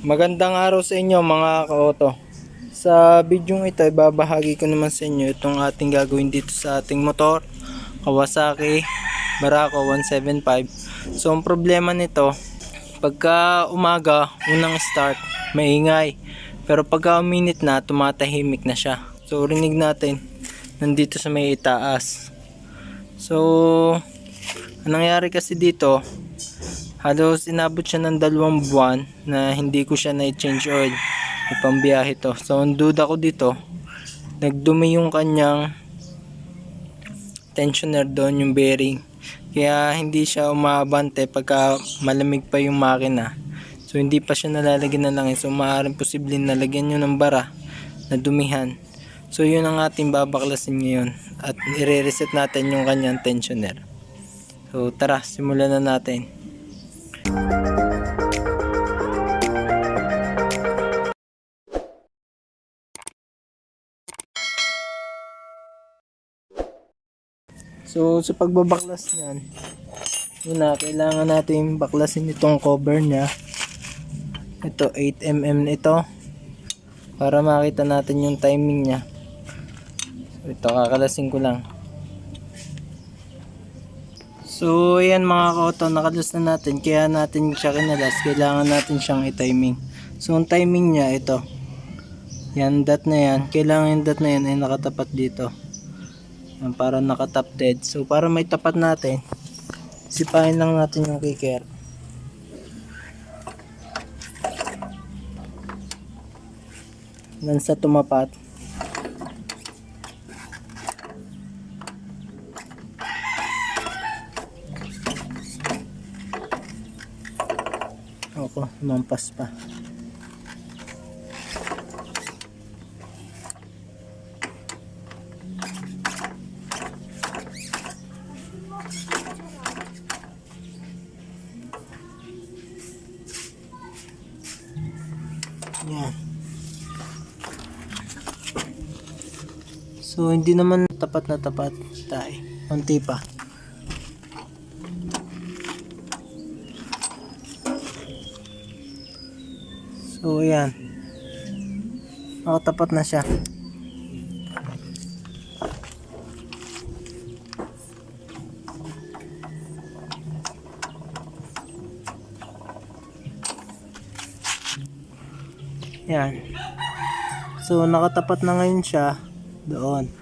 Magandang araw sa inyo mga ka-auto. Sa video ito, ibabahagi ko naman sa inyo itong ating gagawin dito sa ating motor. Kawasaki Barako 175. So, ang problema nito, pagka umaga, unang start, maingay. Pero pagka uminit na, tumatahimik na siya. So, rinig natin, nandito sa may itaas. So, anong nangyari kasi dito, halos inabot siya ng dalawang buwan na hindi ko siya na-change oil. May pambiyahe to. So, ang duda ko dito, nagdumi yung kanyang tensioner doon, yung bearing. Kaya hindi siya umabante pagka malamig pa yung makina. So, hindi pa siya nalalagyan ng langis. So, maaaring posible nalagyan nyo ng bara na dumihan. So, yun ang ating babaklasin ngayon. At i-reset natin yung kanyang tensioner. So, tara, simulan na natin. So, sa pagbabaklas niyan, una, kailangan natin baklasin itong cover niya. Ito, 8mm ito. Para makita natin yung timing niya. So, ito, kakalasin ko lang. So, ayan mga ka-auto, nakalas na natin. Kaya natin siya kinalas. Kailangan natin siyang i-timing. So, ang timing niya, ito. Yan, dot na yan. Kailangan yung dot na yan ay nakatapat dito. Yan, para nakatap dead. So, para may tapat natin, sipahin lang natin yung kicker. Hanggang sa tumapat. Ako, lumampas pa. Yan. So, hindi naman tapat na tapat tayo. Kunti pa. So, yan. Nakatapat na siya. Yan. So, nakatapat na ngayon siya doon.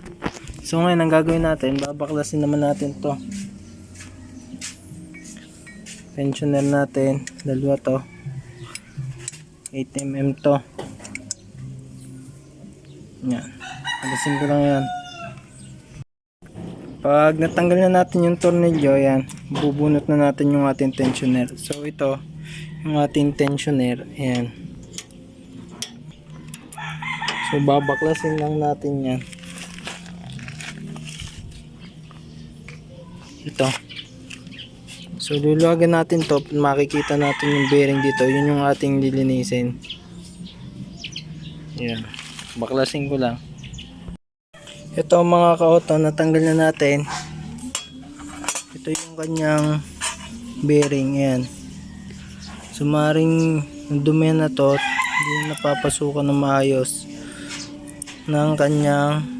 So, ngayon, ang gagawin natin, babaklasin naman natin to. Tensioner natin, dalawa to. 8mm to. Yan. Alisin ko lang yan. Pag natanggal na natin yung tornilyo, yan, bubunot na natin yung ating tensioner. So, ito, yung ating tensioner, yan. So babaklasin lang natin yan. Ito. So luluwagan natin to. Makikita natin yung bearing dito. Yun yung ating lilinisin. Yan. Baklasin ko lang. Ito mga ka-auto. Natanggal na natin. Ito yung kanyang bearing. Yan. Sumaring dumi na to. Hindi na napapasukan ng maayos ng kanyang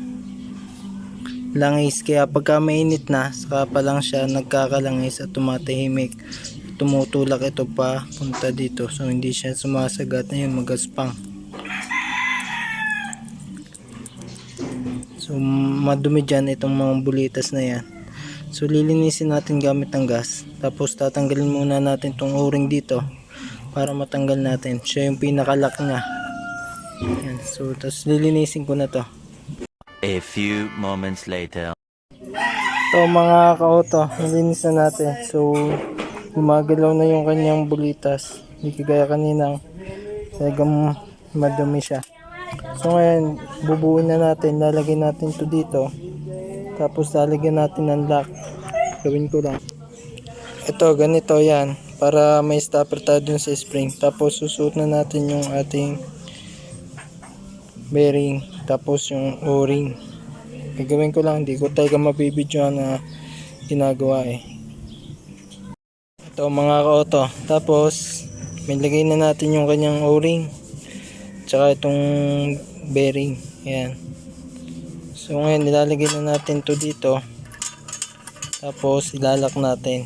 langis. Kaya pagka mainit na saka pa lang siya nagkakalangis at tumatahimik tumutulak ito pa punta dito. So hindi siya sumasagat. Na yun magaspang. So madumi dyan itong mga bulitas na yan. So lilinisin natin gamit ng gas. Tapos tatanggalin muna natin tong o-ring dito para matanggal natin. Siya yung pinakalak na. Yan. So, tapos lilinisin ko na to. A few moments later. Ito mga ka-auto, nilinis na natin. So, gumagalaw na yung kanyang bulitas. Hindi kagaya kaninang talagang madumi siya. So, ngayon, bubuuin na natin. Lalagyan natin to dito. Tapos, lalagyan natin ng lock. Gawin ko lang. Ito, ganito yan. Para may stopper tayo dun sa spring. Tapos, susuot na natin yung ating bearing tapos yung o-ring gagawin ko lang hindi ko talaga mabibidyo na ginagawa eh ito mga ka-auto tapos May lagay na natin yung kanyang o-ring. Tsaka itong bearing. Ayan. So ngayon nilalagay na natin to dito. Tapos ilalak natin.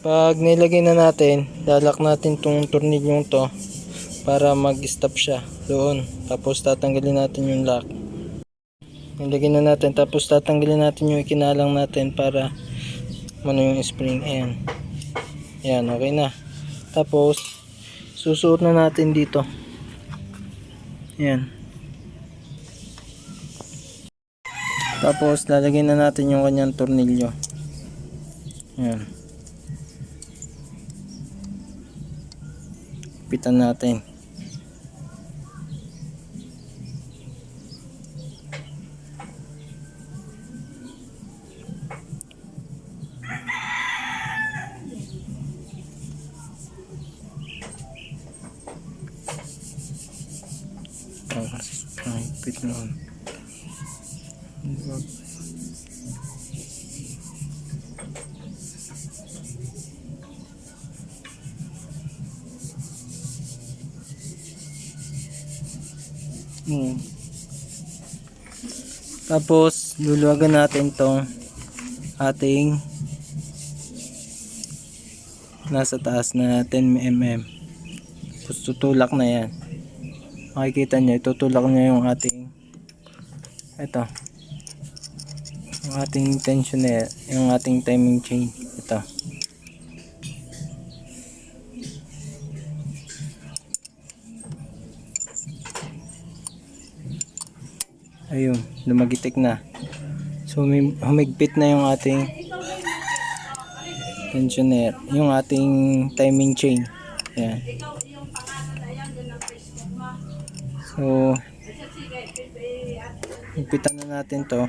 Pag nilagay na natin, lalak natin tong tornilyong to para mag-stop siya doon. Tapos tatanggalin natin yung lock. Nilagay na natin tapos tatanggalin natin yung ikinalang natin para ano yung spring. Ayan. Ayan, okay na. Tapos susuot na natin dito. Ayan. Tapos lalagyan na natin yung kanyang tornilyo. Ayan. Pitan natin. Oh, ay, pit noon. Hmm. Tapos, luluwagan natin tong ating nasa taas na 10 mm. Tapos tutulak na yan. Makikita nyo, itutulak nyo yung ating ito. Yung ating tensioner, yung ating timing chain. Ito. Ayun, lumagitik na. So, humigpit na yung ating tensioner, yung ating timing chain. Ayan. So, higpitan na natin to.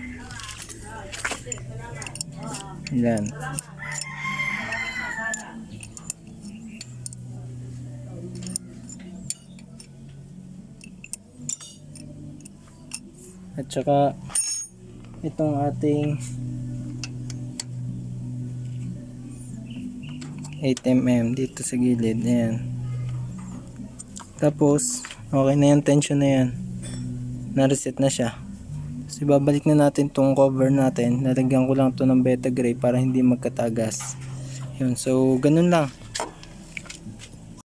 Ayan. At saka itong ating 8mm dito sa gilid. Ayan. Tapos, okay na yung tension na yan. Na-reset na siya. So, ibabalik na natin tong cover natin. Lalagyan ko lang to ng beta gray para hindi magkatagas. Yun. So, ganun lang.